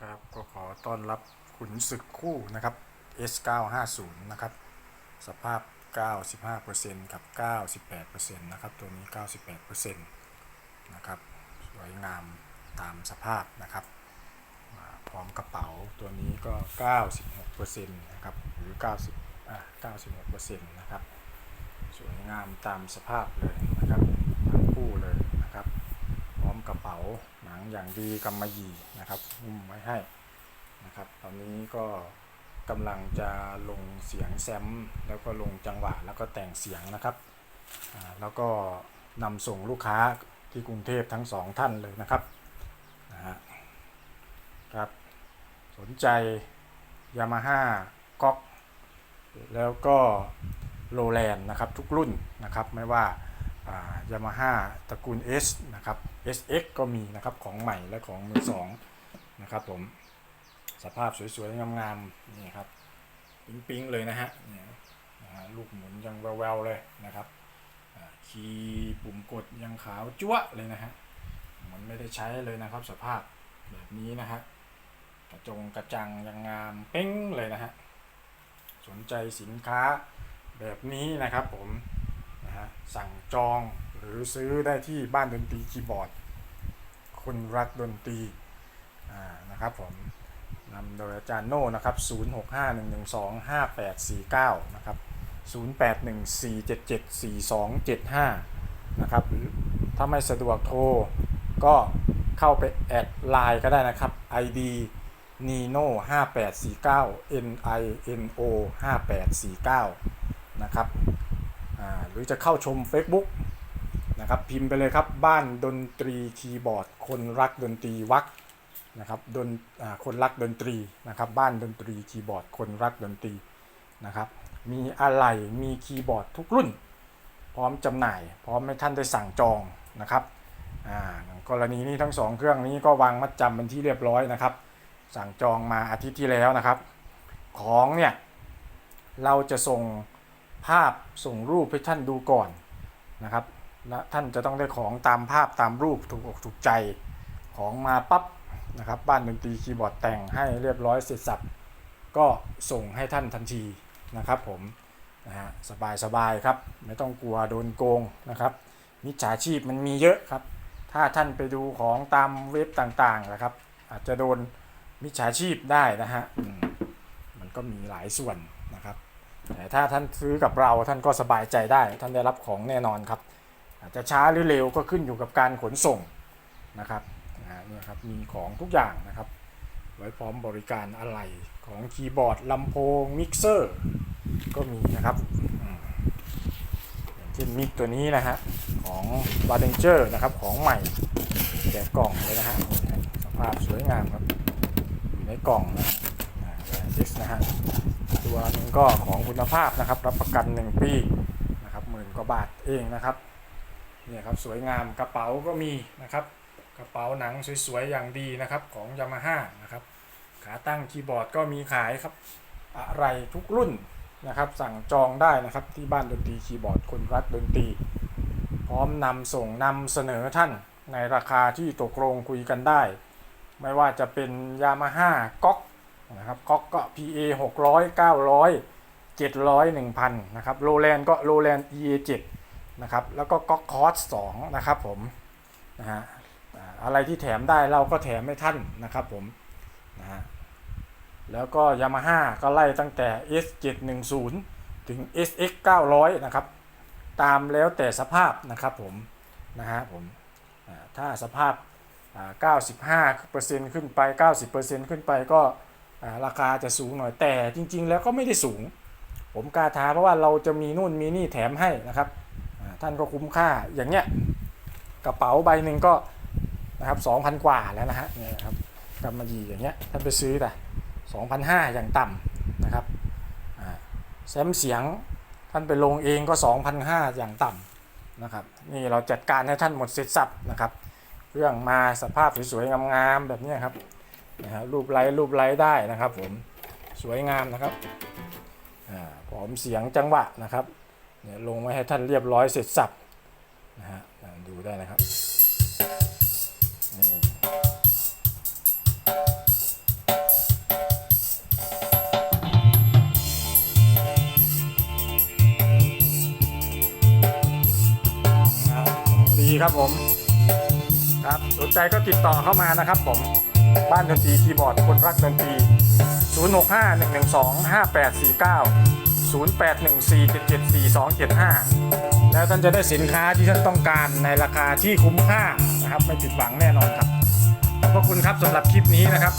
ครับก็ขอต้อนรับขุนศึกคู่นะครับ S950 นะครับ สภาพ 95%กับ 98%นะครับตัวนี้ 98%นะครับสวยงามตามสภาพนะครับพร้อมกระเป๋าตัวนี้ก็ 96%นะครับหรือ 90อ่า96%นะครับสวยงามตามสภาพเลยนะครับทั้งคู่เลย กระเป๋าหนังอย่างดีกำมะหยี่นะครับหุ้มไว้ให้นะครับ ตอนนี้ก็กำลังจะลงเสียงแซมแล้วก็ลงจังหวะแล้วก็แต่งเสียงนะครับ แล้วก็นำส่งลูกค้าที่กรุงเทพทั้งสองท่านเลยนะครับนะฮะครับ สนใจยามาฮ่าก๊อกแล้วก็โรแลนนะครับทุกรุ่นนะครับไม่ว่า ยามาฮ่าตระกูล S นะครับ SX ก็มีนะครับของใหม่และของมือสองนะครับผมสภาพสวยๆ งามๆนี่ครับปิ๊งๆเลยนะฮะเนี่ยนะฮะลูกหมุนยังแววๆเลยนะครับคีย์ปุ่มกดยังขาวจั๊วะเลยนะฮะมันไม่ได้ใช้เลยนะครับสภาพแบบนี้นะฮะกระจงกระจังยังงามเป้งเลยนะฮะสนใจสินค้าแบบนี้นะครับผม สั่งจองหรือซื้อได้ที่บ้านดนตรีคีย์บอร์ดคนรักดนตรีนะครับผมนำโดยอาจารย์โน่นะครับ 0651125849 นะครับ 0814774275 นะครับหรือถ้าไม่สะดวกโทร ก็เข้าไปแอดไลน์ก็ได้นะครับ ID nino 5849 n i n o 5849 นะครับ หรือจะเข้าชม Facebook นะครับพิมพ์ไปเลยครับบ้านดนตรีคีย์บอร์ด คนรักดนตรีวักนะครับดนคนรักดนตรีนะครับบ้านดนตรีคีย์บอร์ด คนรักดนตรีนะครับมีอะไรมีคีย์บอร์ดทุกรุ่น พร้อมจำหน่าย พร้อมให้ท่านได้สั่งจองนะครับกรณีนี้ทั้งสองเครื่องนี้ก็วางมัดจำเป็นที่เรียบร้อยนะครับ สั่งจองมาอาทิตย์ที่แล้วนะครับ ของเนี่ยเราจะส่ง ภาพส่งรูปให้ท่านดูก่อนนะครับและท่านจะต้องได้ของตามภาพตามรูปถูกอกถูกใจของมาปั๊บนะครับบ้านดนตรีคีย์บอร์ดแต่งให้เรียบร้อยเสร็จสับก็ส่งให้ท่านทันทีนะครับผมนะฮะสบายสบายครับ ไม่ต้องกลัวโดนโกงนะครับมิจฉาชีพมันมีเยอะครับ ถ้าท่านไปดูของตามเว็บต่างๆนะครับ อาจจะโดนมิจฉาชีพได้นะฮะมันก็มีหลายส่วนนะครับ ถ้าท่านซื้อกับเราท่านก็สบายใจได้ ท่านได้รับของแน่นอนครับ อาจจะช้าหรือเร็วก็ขึ้นอยู่กับการขนส่งนะครับนี่ครับมีของทุกอย่างนะครับ ไว้พร้อมบริการอะไรของคีย์บอร์ดลำโพงมิกเซอร์ก็มีนะครับเช่นมิกตัวนี้นะฮะของ b a d e n g e r นะครับของใหม่แจกกล่องเลยนะฮะสภาพสวยงามครับอยู่ในกล่องนะอ่าดิสนะฮะ ตัวหนึงก็ของคุณภาพนะครับ รับประกัน 1 ปีนะครับหมื่นกว่าบาทเองนะครับเนี่ยครับสวยงามกระเป๋าก็มีนะครับ กระเป๋าหนังสวยๆอย่างดีนะครับของยามาฮ่านะครับขาตั้งคีย์บอร์ดก็มีขายครับอะไรทุกรุ่นนะครับ สั่งจองได้นะครับที่บ้านดนตรีคีย์บอร์ดคนรักดนตรี พร้อมนำส่งนำเสนอท่านในราคาที่ตกลงคุยกันได้ ไม่ว่าจะเป็นยามาฮ่าก๊อก นะครับก๊อกก็ PA 600 900 700 1000นะครับโรแลนก็โรแลน EA 7นะครับแล้วก็ก๊อกคอร์ส2นะครับผมนะฮะอะไรที่แถมได้เราก็แถมให้ท่านนะครับผมนะฮะแล้วก็ยามาฮ่าก็ไล่ตั้งแต่ S 710 ถึง SX 900 นะครับ ตามแล้วแต่สภาพนะครับผมนะฮะผมอ่าถ้าสภาพอ่า95%ขึ้นไป 90%ขึ้นไปก็ ราคาจะสูงหน่อยแต่จริง ๆ แล้วก็ไม่ได้สูง ผมกล้าท้าเพราะว่าเราจะมีนู่นมีนี่แถมให้นะครับท่านก็คุ้มค่าอย่างเงี้ยกระเป๋าใบหนึ่งก็นะครับสองพันกว่าแล้วนะฮะเนี่ยครับกำมะหยี่อย่างเงี้ยท่านไปซื้อแต่สองพันห้าอย่างต่ำนะครับแซมเสียงท่านไปลงเองก็สองพันห้าอย่างต่ำนะครับนี่เราจัดการให้ท่านหมดเสร็จสับนะครับเครื่องมาสภาพสวยๆงามๆแบบนี้ครับ นะฮะรูปไล้รูปไล้ได้นะครับผมสวยงามนะครับผมเสียงจังหวะนะครับเนี่ยลงไว้ให้ท่านเรียบร้อยเสร็จสับนะฮะดูได้นะครับดีครับผมครับสนใจก็ติดต่อเข้ามานะครับผม บ้านดนตรีคีย์บอร์ดคนรักดนตรี 0651125849 0814774275 แล้วท่านจะได้สินค้าที่ท่านต้องการในราคาที่คุ้มค่านะครับ ไม่ผิดหวังแน่นอนครับ ขอบพระคุณครับสำหรับคลิปนี้นะครับ